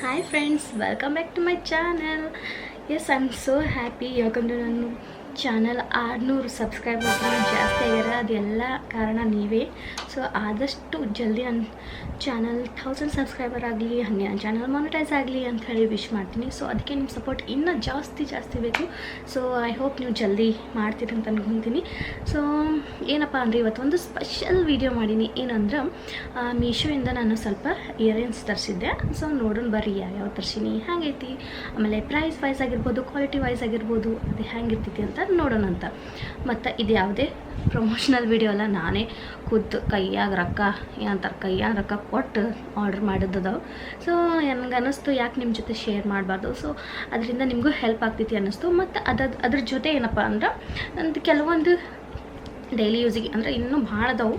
Hi friends welcome back to my channel yes I am so happy ಯಾಕಂದರೆ ನನ್ನ channel ಆರುನೂರು subscribers ಜಾಸ್ತಿ ಆಗ್ಯಾರ ಅದೆಲ್ಲ ಕಾರಣ ನೀವೇ. ಸೊ ಆದಷ್ಟು ಜಲ್ದಿ ನನ್ನ ಚಾನಲ್ ಥೌಸಂಡ್ ಸಬ್ಸ್ಕ್ರೈಬರ್ ಆಗಲಿ ಹಾಗೆ ನನ್ನ ಚಾನಲ್ ಮಾನಿಟೈಸ್ ಆಗಲಿ ಅಂತ ಹೇಳಿ ವಿಶ್ ಮಾಡ್ತೀನಿ. ಸೊ ಅದಕ್ಕೆ ನಿಮ್ಮ ಸಪೋರ್ಟ್ ಇನ್ನೂ ಜಾಸ್ತಿ ಜಾಸ್ತಿ ಬೇಕು. ಸೊ ಐ ಹೋಪ್ ನೀವು ಜಲ್ದಿ ಮಾಡ್ತೀರಿ ಅಂತ ಅನ್ಕೊತೀನಿ. ಸೊ ಏನಪ್ಪ ಅಂದರೆ ಇವತ್ತೊಂದು ಸ್ಪೆಷಲ್ ವೀಡಿಯೋ ಮಾಡೀನಿ. ಏನಂದ್ರೆ ಮೀಶೋಯಿಂದ ನಾನು ಸ್ವಲ್ಪ ಇಯರಿಂಗ್ಸ್ ತರಿಸಿದ್ದೆ. ಸೊ ನೋಡೋಣ ಬರ್ರಿ, ಯಾವ್ಯಾವ ತರಿಸೀನಿ ಹೆಂಗೈತಿ ಆಮೇಲೆ ಪ್ರೈಸ್ ವೈಸ್ ಆಗಿರ್ಬೋದು ಕ್ವಾಲಿಟಿ ವೈಸ್ ಆಗಿರ್ಬೋದು, ಅದು ಹೆಂಗಿರ್ತೈತಿ ಅಂತ ನೋಡೋಣ ಅಂತ. ಮತ್ತು ಇದು ಯಾವುದೇ ಪ್ರಮೋಷನಲ್ ವೀಡಿಯೋ ಎಲ್ಲ ನಾನೇ ಕೂತು ಕೈಯಾಗ ರೊಕ್ಕ ಏನಂತಾರೆ ಕೈಯಾಗ ರೊಕ್ಕ ಕೊಟ್ಟು ಆರ್ಡ್ರ್ ಮಾಡಿದ್ದದಾವೆ ಸೊ ನನಗೆ ಅನ್ನಿಸ್ತು ಯಾಕೆ ನಿಮ್ಮ ಜೊತೆ ಶೇರ್ ಮಾಡಬಾರ್ದು? ಸೊ ಅದರಿಂದ ನಿಮಗೂ ಹೆಲ್ಪ್ ಆಗ್ತೈತಿ ಅನ್ನಿಸ್ತು. ಮತ್ತು ಅದ ಅದ್ರ ಜೊತೆ ಏನಪ್ಪ ಅಂದ್ರೆ ನಂದು ಕೆಲವೊಂದು ಡೈಲಿ ಯೂಸಿಗೆ ಅಂದರೆ ಇನ್ನೂ ಭಾಳ ಅದಾವು.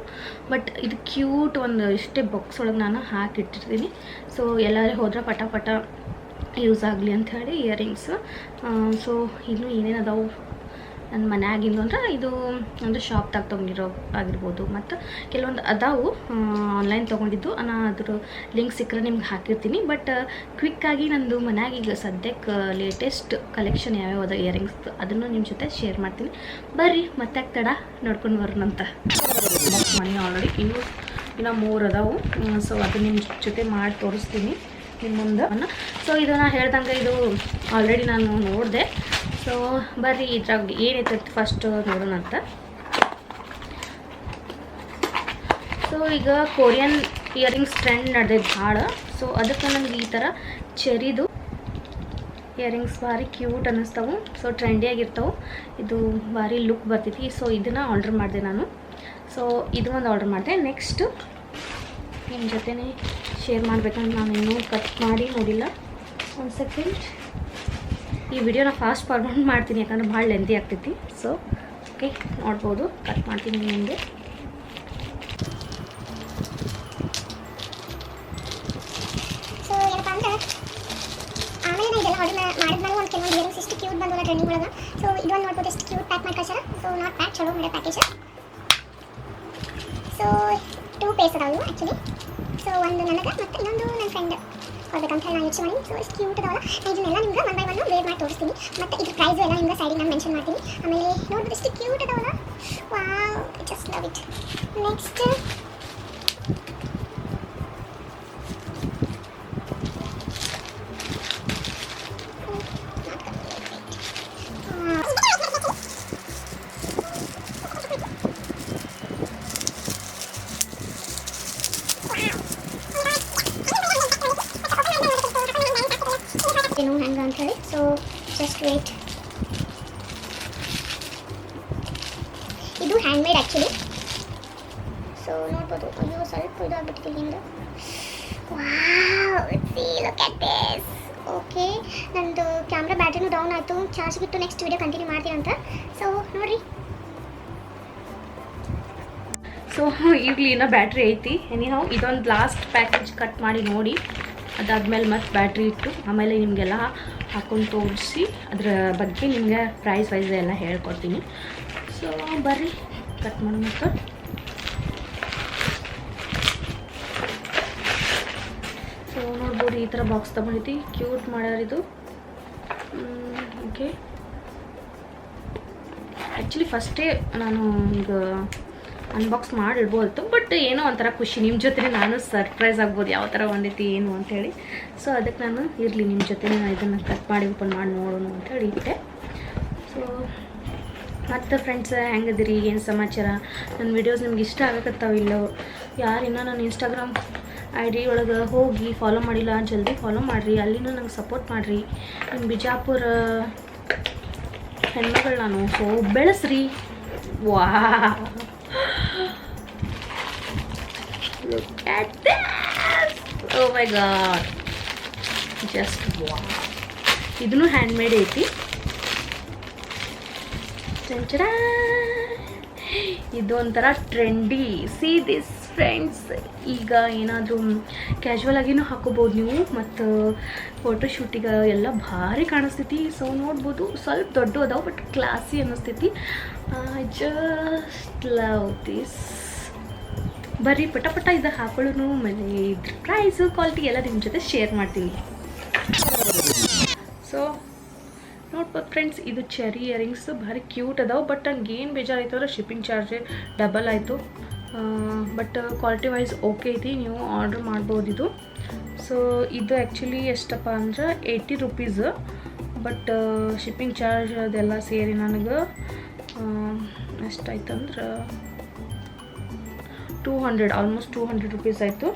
ಬಟ್ ಇದು ಕ್ಯೂಟ್ ಒಂದು ಇಷ್ಟೇ ಬಾಕ್ಸ್ ಒಳಗೆ ನಾನು ಹಾಕಿಟ್ಟಿರ್ತೀನಿ. ಸೊ ಎಲ್ಲರೂ ಹೋದ್ರೆ ಪಟ ಪಟ ಯೂಸ್ ಆಗಲಿ ಅಂತ ಹೇಳಿ ಇಯರಿಂಗ್ಸ್ ಸೊ ಇನ್ನೂ ಏನೇನು ಅದಾವು? ನನ್ನ ಮನ್ಯಾಗಿಂದು ಅಂದ್ರೆ ಇದು ಒಂದು ಶಾಪ್ದಾಗ ತೊಗೊಂಡಿರೋ ಆಗಿರ್ಬೋದು. ಮತ್ತು ಕೆಲವೊಂದು ಅದಾವು ಆನ್ಲೈನ್ ತೊಗೊಂಡಿದ್ದು. ನಾನು ಅದ್ರ ಲಿಂಕ್ ಸಿಕ್ಕರೆ ನಿಮ್ಗೆ ಹಾಕಿರ್ತೀನಿ. ಬಟ್ ಕ್ವಿಕ್ಕಾಗಿ ನಂದು ಮನ್ಯಾಗ ಈಗ ಸದ್ಯಕ್ಕೆ ಲೇಟೆಸ್ಟ್ ಕಲೆಕ್ಷನ್ ಯಾವ್ಯಾವ ಅದ ಇಯರಿಂಗ್ಸ್ ಅದನ್ನು ನಿಮ್ಮ ಜೊತೆ ಶೇರ್ ಮಾಡ್ತೀನಿ. ಬರ್ರಿ ಮತ್ತೆ ತಡ, ನೋಡ್ಕೊಂಡು ಬರೋಣಂತ ಮನಿ ಆಲ್ರೆಡಿ ಇನ್ನೂ ಇನ್ನೂ ಮೂರು ಅದಾವು. ಸೊ ಅದು ನಿಮ್ಮ ಜೊತೆ ಮಾಡಿ ತೋರಿಸ್ತೀನಿ. ನಿಮ್ಮ ಮುಂದೆ. ಸೊ ಇದು ನಾ ಹೇಳ್ದಂಗೆ ಇದು ಆಲ್ರೆಡಿ ನಾನು ನೋಡಿದೆ. ಸೊ ಬರ್ರಿ ಇದ್ರಾಗ ಏನೈತೈತಿ ಫಸ್ಟ್ ನೋಡೋಣ ಅಂತ. ಸೊ ಈಗ ಕೊರಿಯನ್ ಇಯರಿಂಗ್ಸ್ ಟ್ರೆಂಡ್ ನಡೆದೈತೆ ಭಾಳ. ಸೊ ಅದಕ್ಕೆ ನನಗೆ ಈ ಥರ ಚೆರಿದು ಇಯರಿಂಗ್ಸ್ ಭಾರಿ ಕ್ಯೂಟ್ ಅನ್ನಿಸ್ತಾವೆ. ಸೊ ಟ್ರೆಂಡಿಯಾಗಿರ್ತಾವೆ ಇದು ಭಾರಿ ಲುಕ್ ಬರ್ತೈತಿ. ಸೊ ಇದನ್ನು ಆರ್ಡ್ರ್ ಮಾಡಿದೆ ನಾನು. ಸೊ ಇದು ಒಂದು ಆರ್ಡ್ರ್ ಮಾಡಿದೆ. ನೆಕ್ಸ್ಟು ನಿಮ್ಮ ಜೊತೆ ಶೇರ್ ಮಾಡ್ಬೇಕಂತ ನಾನು ಇನ್ನೂ ಕಟ್ ಮಾಡಿ ನೋಡಿಲ್ಲ. ಒಂದು ಸೆಕೆಂಡ್ ಈ ವಿಡಿಯೋನ ಫಾಸ್ಟ್ ಫಾರ್ವರ್ಡ್ ಮಾಡ್ತೀನಿ, ಯಾಕಂದ್ರೆ ಭಾಳ ಲೆಂತಿ ಆಗ್ತೈತಿ. ಸೊ ಓಕೆ ನೋಡ್ಬೋದು ಕಟ್ ಮಾಡ್ತೀನಿ ನಿಮಗೆ. ಟ್ರೆಂಡಿಂಗ್ ಒಳಗೆ. ಸೊ ಇದೊಂದು ನೋಡ್ಬೋದು ಎಷ್ಟು ಕ್ಯೂಟ್ ಪ್ಯಾಕ್ ಮಾಡಿ ಕಳ್ಸ್ಯಾರ ಸೊ ನಾಟ್ ಪ್ಯಾಕ್ ಚಲೋ ಮಾಡಿ ಪ್ಯಾಕೇಜ್ ಸೊ ಟೂ ಪೇಸ್ ಅದಾವು ಆ್ಯಕ್ಚುಲಿ ಸೊ ಒಂದು ನನಗೆ ಮತ್ತು ಇನ್ನೊಂದು ನನ್ನ ಫ್ರೆಂಡ್ ಕೊಡ್ಬೇಕಂತ ಹೇಳಿ ನಾನು ಯೋಚನೆ ಮಾಡಿ ಸೊ ಎಷ್ಟು ಕ್ಯೂಟ್ ಅದಾವಲ್ಲ ನಾನು ಇದನ್ನೆಲ್ಲ ನಿಮ್ಗೆ ಒನ್ ಬೈ ಒನ್ ವೇರ್ ಮಾಡಿ ತೋರಿಸ್ತೀನಿ ಮತ್ತು ಇದ್ರ ಪ್ರೈಸು ಎಲ್ಲ ನಿಮ್ಗೆ ಸೈಡಿಗೆ ನಾನು ಮೆನ್ಷನ್ ಮಾಡ್ತೀನಿ ಆಮೇಲೆ ನೋಡ್ಬೋದು ಎಷ್ಟು cute ಅದಾವಲ್ಲ wow just love it next just wait ಇದು ಹ್ಯಾಂಡ್ ಮೇಡ್ ಆ್ಯಕ್ಚುಲಿ ಸೊ ನೋಡ್ಬೋದು. ಅಯ್ಯೋ, ಸ್ವಲ್ಪ ಇದಾಗ್ಬಿಟ್ಟಿದೆ ದಿಸ್ ಓಕೆ ನಂದು ಕ್ಯಾಮ್ರಾ ಬ್ಯಾಟ್ರಿನೂ ಡೌನ್ ಆಯಿತು. ಚಾರ್ಜ್ ಬಿಟ್ಟು ನೆಕ್ಸ್ಟ್ ವೀಡಿಯೋ ಕಂಟಿನ್ಯೂ ಮಾಡ್ತೀನಿ ಅಂತ. ಸೊ ನೋಡಿರಿ. ಸೊ ಈಗಲೂ ಇನ್ನೂ ಬ್ಯಾಟ್ರಿ ಐತಿ. ಎನಿಹೌ ಇದೊಂದು ಲಾಸ್ಟ್ ಪ್ಯಾಕೇಜ್ ಕಟ್ ಮಾಡಿ ನೋಡಿ. ಅದಾದ್ಮೇಲೆ ಮತ್ತೆ ಬ್ಯಾಟ್ರಿ ಇಟ್ಟು. ಆಮೇಲೆ ನಿಮಗೆಲ್ಲ ಹಾಕೊಂಡು ತೋರಿಸಿ, ಅದರ ಬಗ್ಗೆ ನಿಮಗೆ ಪ್ರೈಸ್ ವೈಸ್ ಎಲ್ಲ ಹೇಳ್ಕೊಡ್ತೀನಿ. ಸೊ ಬರ್ರಿ ಕಟ್ ಮಾಡೋ ಮತ್ತು ಸೊ ನೋಡ್ಬೋದು ಈ ಥರ ಬಾಕ್ಸ್ ತೊಗೊಂಡೈತಿ ಕ್ಯೂಟ್ ಮಾಡ್ಯಾರ ಇದು. ಓಕೆ ಆ್ಯಕ್ಚುಲಿ ಫಸ್ಟೇ ನಾನು ಈಗ ಅನ್ಬಾಕ್ಸ್ ಮಾಡಿಡ್ಬೋದು ಬಟ್ ಏನೋ ಒಂಥರ ಖುಷಿ. ನಿಮ್ಮ ಜೊತೆ ನಾನು ಸರ್ಪ್ರೈಸ್ ಆಗ್ಬೋದು ಯಾವ ಥರ ಒಂದೈತಿ ಏನು ಅಂಥೇಳಿ ಸೊ ಅದಕ್ಕೆ ನಾನು ಇರಲಿ ನಿಮ್ಮ ಜೊತೆ ಇದನ್ನು ಕಟ್ ಮಾಡಿ ಓಪನ್ ಮಾಡಿ ನೋಡೋಣ ಅಂತೇಳಿ ಇಟ್ಟೆ. ಸೊ ಮತ್ತು ಫ್ರೆಂಡ್ಸ್ ಹೆಂಗದಿರಿ ಏನು ಸಮಾಚಾರ? ನನ್ನ ವಿಡಿಯೋಸ್ ನಿಮ್ಗೆ ಇಷ್ಟ ಆಗಕತ್ತಾವ ಇಲ್ಲೋ? ಯಾರಿನ್ನ ನಾನು ಇನ್ಸ್ಟಾಗ್ರಾಮ್ ಐ ಡಿ ಒಳಗೆ ಹೋಗಿ ಫಾಲೋ ಮಾಡಿಲ್ಲ ಜಲ್ದಿ ಫಾಲೋ ಮಾಡಿರಿ. ಅಲ್ಲಿನೂ ನಂಗೆ ಸಪೋರ್ಟ್ ಮಾಡಿರಿ. ನಿಮ್ಮ ಬಿಜಾಪುರ ಹೆಣ್ಮಗಳು ನಾನು ಸೊ ಬೆಳೆಸ್ರಿ. ವಾ Look at this! Oh my god. Just wow. ಇದನ್ನು ಹ್ಯಾಂಡ್ ಮೇಡ್ ಐತಿ ಚಂಚಡ ಇದು ಒಂಥರ ಟ್ರೆಂಡಿ ಸಿ ದಿಸ್ ಫ್ರೆಂಡ್ಸ್ ಈಗ ಏನಾದರೂ ಕ್ಯಾಶುವಲ್ ಆಗಿನೂ ಹಾಕೋಬೋದು ನೀವು. ಮತ್ತು ಫೋಟೋಶೂಟಿಗೆ ಎಲ್ಲ ಭಾರಿ ಕಾಣಿಸ್ತೈತಿ. ಸೊ ನೋಡ್ಬೋದು. ಸ್ವಲ್ಪ ದೊಡ್ಡ ಅದಾವೆ ಬಟ್ ಕ್ಲಾಸಿ ಅನ್ನಿಸ್ತೈತಿ ಜಸ್ಟ್ ಲವ್ ದಿಸ್ ಬರ್ರಿ ಪಟ ಪಟ ಇದು ಹಾಕೊಳ್ಳೋನು, ಮನೆ ಇದ್ರ ಪ್ರೈಸು ಕ್ವಾಲಿಟಿ ಎಲ್ಲ ನಿಮ್ಮ ಜೊತೆ ಶೇರ್ ಮಾಡ್ತೀನಿ. ಸೊ ನೋಡ್ಬೋದು ಫ್ರೆಂಡ್ಸ್ ಇದು ಚೆರಿ ಇಯರಿಂಗ್ಸ್ ಭಾರಿ ಕ್ಯೂಟ್ ಅದಾವೆ ಬಟ್ ನನಗೆ ಏನು ಬೇಜಾರಾಯಿತು ಅಂದ್ರೆ ಶಿಪ್ಪಿಂಗ್ ಚಾರ್ಜ್ ಡಬಲ್ ಆಯಿತು. ಬಟ್ ಕ್ವಾಲಿಟಿ ವೈಸ್ ಓಕೆ ಐತಿ, ನೀವು ಆರ್ಡ್ರ್ ಮಾಡ್ಬೋದು ಇದು. ಸೊ ಇದು ಆ್ಯಕ್ಚುಲಿ ಎಷ್ಟಪ್ಪ ಅಂದ್ರೆ eighty rupees but shipping charge ಅದೆಲ್ಲ ಸೇರಿ ನನಗೆ ಎಷ್ಟಾಯ್ತು ಅಂದ್ರೆ two hundred almost two hundred rupees ಆಯಿತು.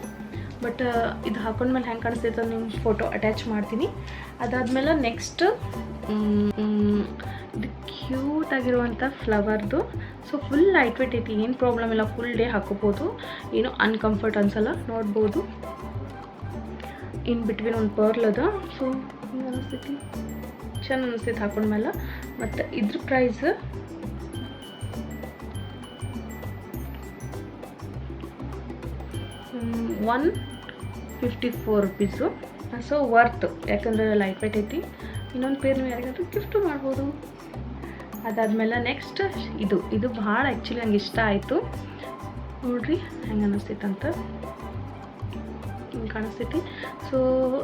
ಬಟ್ ಇದು ಹಾಕೊಂಡ್ಮೇಲೆ ಹೆಂಗೆ ಕಾಣಿಸ್ತೈತೆ ನಿಮ್ಮ ಫೋಟೋ ಅಟ್ಯಾಚ್ ಮಾಡ್ತೀನಿ. ಅದಾದಮೇಲೆ ನೆಕ್ಸ್ಟ್ ಇದು ಕ್ಯೂಟ್ ಆಗಿರುವಂಥ ಫ್ಲವರ್ದು ಸೊ ಫುಲ್ ಲೈಟ್ ವೇಟ್ ಐತಿ, ಏನು ಪ್ರಾಬ್ಲಮ್ ಇಲ್ಲ ಫುಲ್ ಡೇ ಹಾಕೋಬೋದು. ಏನು ಅನ್ಕಂಫರ್ಟ್ ಅನ್ಸಲ್ಲ, ನೋಡ್ಬೋದು. ಇನ್ ಬಿಟ್ವೀನ್ ಒಂದು ಪರ್ಲ್ ಅದ. ಸೊ ಅನಿಸ್ತೈತಿ ಚೆಂದ ಅನಿಸ್ತೈತಿ ಹಾಕೊಂಡ್ಮೇಲೆ. ಮತ್ತು ಇದ್ರ price one fifty four rupees so worth ಯಾಕಂದ್ರೆ ಲೈಟ್ ವೇಟ್ ಐತಿ. ಇನ್ನೊಂದು ಪೇರ್ ನೀವು ಯಾರಿಗಾದ್ರೂ ಗಿಫ್ಟು ಮಾಡ್ಬೋದು. ಅದಾದಮೇಲೆ ನೆಕ್ಸ್ಟ್ ಇದು. ಇದು ಭಾಳ ಆ್ಯಕ್ಚುಲಿ ನಂಗೆ ಇಷ್ಟ ಆಯಿತು. ನೋಡ್ರಿ, ಹೆಂಗೆ ಅಂತ. ಹಿಂಗೆ ಕಾಣಿಸ್ತೈತಿ. ಸೊ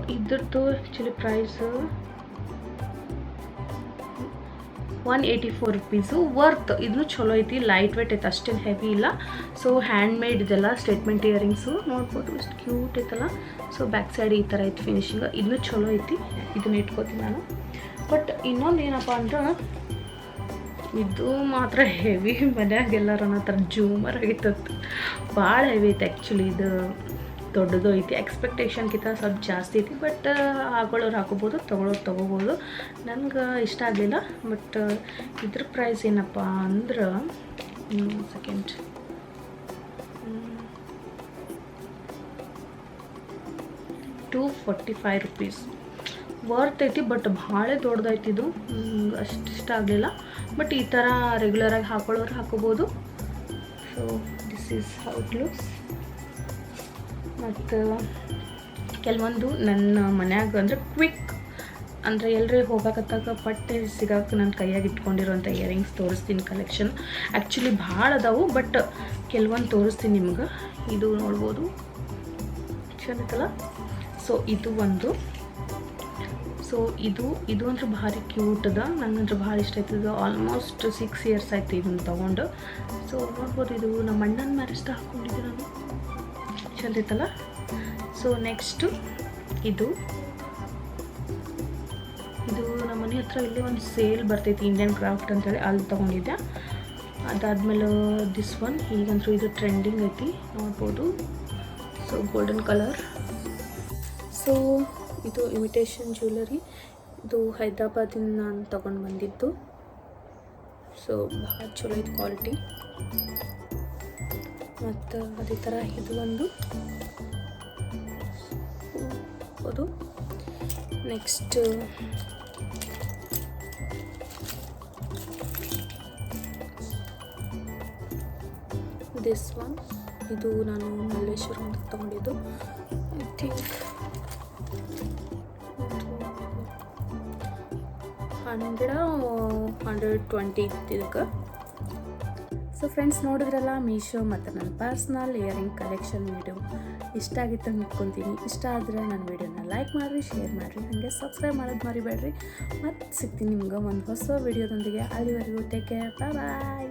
ಇದ್ರದ್ದು actually price one eighty four rupees worth ಇದನ್ನು ಚಲೋ ಐತಿ ಲೈಟ್ ವೇಟ್ ಐತೆ, ಅಷ್ಟೇನು ಹೆವಿ ಇಲ್ಲ. ಸೊ ಹ್ಯಾಂಡ್ ಮೇಡ್ ಇದೆಲ್ಲ ಸ್ಟೇಟ್ಮೆಂಟ್ ಇಯರಿಂಗ್ಸು ನೋಡ್ಬೋದು ಎಷ್ಟು ಕ್ಯೂಟ್ ಐತಲ್ಲ. ಸೊ ಬ್ಯಾಕ್ ಸೈಡ್ ಈ ಥರ ಐತಿ ಫಿನಿಶಿಂಗ್ ಇದನ್ನು ಚಲೋ ಐತಿ, ಇದನ್ನ ಇಟ್ಕೋತೀನಿ ನಾನು. ಬಟ್ ಇನ್ನೊಂದು ಏನಪ್ಪ ಅಂದ್ರೆ, ಇದು ಮಾತ್ರ ಹೆವಿ ಮನ್ಯಾಗ ಎಲ್ಲರೂ ಅನ್ನೋ ಥರ ಜೂಮರ್ ಆಗಿತ್ತು. ಭಾಳ ಹೆವಿ ಐತೆ ಆ್ಯಕ್ಚುಲಿ ಇದು. ದೊಡ್ಡದು ಐತಿ. ಎಕ್ಸ್ಪೆಕ್ಟೇಷನ್ಗಿಂತ ಸ್ವಲ್ಪ ಜಾಸ್ತಿ ಐತಿ. ಬಟ್ ಹಾಕೊಳ್ಳೋರು ಹಾಕೋಬೋದು, ತೊಗೊಳೋರು ತೊಗೋಬೋದು. ನನಗೆ ಇಷ್ಟ ಆಗಲಿಲ್ಲ. ಬಟ್ ಇದ್ರ ಪ್ರೈಸ್ ಏನಪ್ಪ ಅಂದ್ರೆ second two forty five rupees worth ಐತಿ ಬಟ್ ಭಾಳ ದೊಡ್ಡದೈತಿ ಇದು. ಅಷ್ಟು ಇಷ್ಟ ಆಗಲಿಲ್ಲ. ಬಟ್ ಈ ಥರ ರೆಗ್ಯುಲರಾಗಿ ಹಾಕೊಳ್ಳೋರು ಹಾಕೋಬೋದು. So this is it looks ಮತ್ತು ಕೆಲವೊಂದು ನನ್ನ ಮನ್ಯಾಗ ಅಂದರೆ ಕ್ವಿಕ್ ಅಂದರೆ ಎಲ್ಲರೂ ಹೋಗಕತ್ತಾಗ ಪಟ್ಟೆ ಸಿಗಕ್ಕೆ ನನ್ನ ಕೈಯಾಗಿ ಇಟ್ಕೊಂಡಿರುವಂಥ ಇಯರಿಂಗ್ಸ್ ತೋರಿಸ್ತೀನಿ ಕಲೆಕ್ಷನ್ ಆ್ಯಕ್ಚುಲಿ ಭಾಳ ಅದಾವು ಬಟ್ ಕೆಲವೊಂದು ತೋರಿಸ್ತೀನಿ ನಿಮ್ಗೆ. ಇದು ನೋಡ್ಬೋದು. ಚೆನ್ನಾಗಲ್ಲ ಸೊ ಇದು ಒಂದು. ಸೊ ಇದು ಇದು ಅಂದ್ರೆ ಭಾರಿ ಕ್ಯೂಟ್ ಅದ. ನನಗಂದ್ರೆ ಭಾಳ ಇಷ್ಟ ಆಯ್ತದ ಆಲ್ಮೋಸ್ಟ್ ಸಿಕ್ಸ್ ಇಯರ್ಸ್ ಆಯ್ತು ಇದನ್ನು ತೊಗೊಂಡು. ಸೊ ನೋಡ್ಬೋದು ಇದು ನಮ್ಮ ಅಣ್ಣನ ಮ್ಯಾರೇಜ್ ಹಾಕ್ಕೊಂಡಿದ್ದೆ ನಾನು? ಚಂದ ಐತಲ್ಲ ಸೊ ನೆಕ್ಸ್ಟು ಇದು. ಇದು ನಮ್ಮ ಮನೆ ಹತ್ರ ಇಲ್ಲಿ ಒಂದು ಸೇಲ್ ಬರ್ತೈತಿ ಇಂಡಿಯನ್ ಕ್ರಾಫ್ಟ್ ಅಂತೇಳಿ ಅಲ್ಲಿ ತೊಗೊಂಡಿದ್ದೆ. ಅದಾದಮೇಲೆ ದಿಸ್ ಒನ್ ಈಗಂತೂ ಇದು ಟ್ರೆಂಡಿಂಗ್ ಐತಿ, ನೋಡ್ಬೋದು. ಸೊ ಗೋಲ್ಡನ್ ಕಲರ್ ಸೊ ಇದು ಇಮಿಟೇಷನ್ ಜ್ಯುವೆಲರಿ ಇದು ಹೈದ್ರಾಬಾದಿಂದ ನಾನು ತೊಗೊಂಡು ಬಂದಿದ್ದು. ಸೊ ಭಾಳ ಚಲೋ ಐತೆ ಕ್ವಾಲಿಟಿ ಮತ್ತು ಅದೇ ಥರ ಇದು ಒಂದು ಅದು. ನೆಕ್ಸ್ಟ್ ದಿಸ್ ಒನ್ ಇದು ನಾನು ಮಲ್ಲೇಶ್ವರ ಅಂತ ತೊಗೊಂಡಿದ್ದು. I think hundred hundred twenty ಇದಕ್ಕೆ. ಸೊ ಫ್ರೆಂಡ್ಸ್ ನೋಡಿದ್ರಲ್ಲ ಮೀಶೋ ಮತ್ತು ನನ್ನ ಪರ್ಸ್ನಲ್ ಇಯರಿಂಗ್ ಕಲೆಕ್ಷನ್ ವೀಡಿಯೋ ಇಷ್ಟ ಆಗಿತ್ತು ಅಂದ್ಕೊತೀನಿ. ಇಷ್ಟ ಆದರೆ ನನ್ನ ವೀಡಿಯೋನ ಲೈಕ್ ಮಾಡಿರಿ ಶೇರ್ ಮಾಡಿರಿ, ಹಾಗೆ ಸಬ್ಸ್ಕ್ರೈಬ್ ಮಾಡೋದು ಮರಿಬೇಡ್ರಿ. ಮತ್ತು ಸಿಗ್ತೀನಿ ನಿಮ್ಗೆ ಒಂದು ಹೊಸ ವೀಡಿಯೋದೊಂದಿಗೆ ಅಲ್ಲಿವರೆಗೂ ಟೇಕ್ ಕೇರ್ ಬಾಯ್